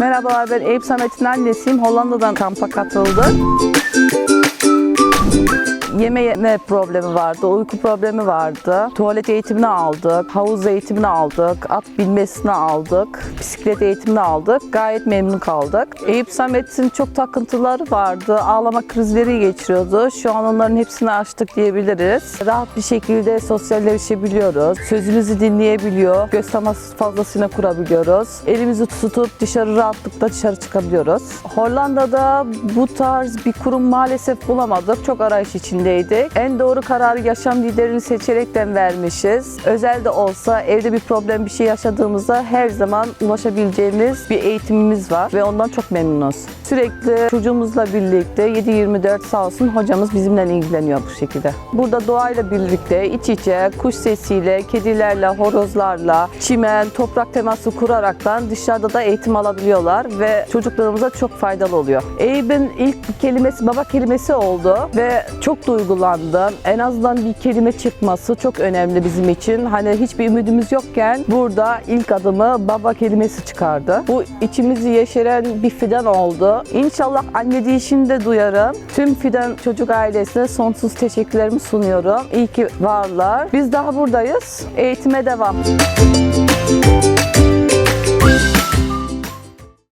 Merhabalar ben Eyüp Samet'in annesiyim. Hollanda'dan kampa katıldım. Yeme yeme problemi vardı, uyku problemi vardı. Tuvalet eğitimini aldık, havuz eğitimini aldık, at binmesini aldık, bisiklet eğitimini aldık. Gayet memnun kaldık. Eyüp Samet'in çok takıntıları vardı, ağlama krizleri geçiriyordu. Şu an onların hepsini aştık diyebiliriz. Rahat bir şekilde sosyalleşebiliyoruz, sözümüzü dinleyebiliyor, göz teması fazlasıyla kurabiliyoruz. Elimizi tutup dışarı rahatlıkla dışarı çıkabiliyoruz. Hollanda'da bu tarz bir kurum maalesef bulamadık. Çok arayış içindeydik. En doğru kararı yaşam liderini seçerekten vermişiz. Özel de olsa evde bir problem bir şey yaşadığımızda her zaman ulaşabileceğimiz bir eğitimimiz var ve ondan çok memnunuz. Sürekli çocuğumuzla birlikte 7-24 sağ olsun hocamız bizimle ilgileniyor bu şekilde. Burada doğayla birlikte iç içe kuş sesiyle, kedilerle, horozlarla, çimen, toprak teması kuraraktan dışarıda da eğitim alabiliyorlar ve çocuklarımıza çok faydalı oluyor. Eyüp'ün ilk kelimesi baba kelimesi oldu ve çok duygulandım. En azından bir kelime çıkması çok önemli bizim için. Hani hiçbir ümidimiz yokken burada ilk adımı baba kelimesi çıkardı. Bu içimizi yeşeren bir fidan oldu. İnşallah anne dişini de duyarım. Tüm fidan çocuk ailesine sonsuz teşekkürlerimi sunuyorum. İyi ki varlar. Biz daha buradayız. Eğitime devam.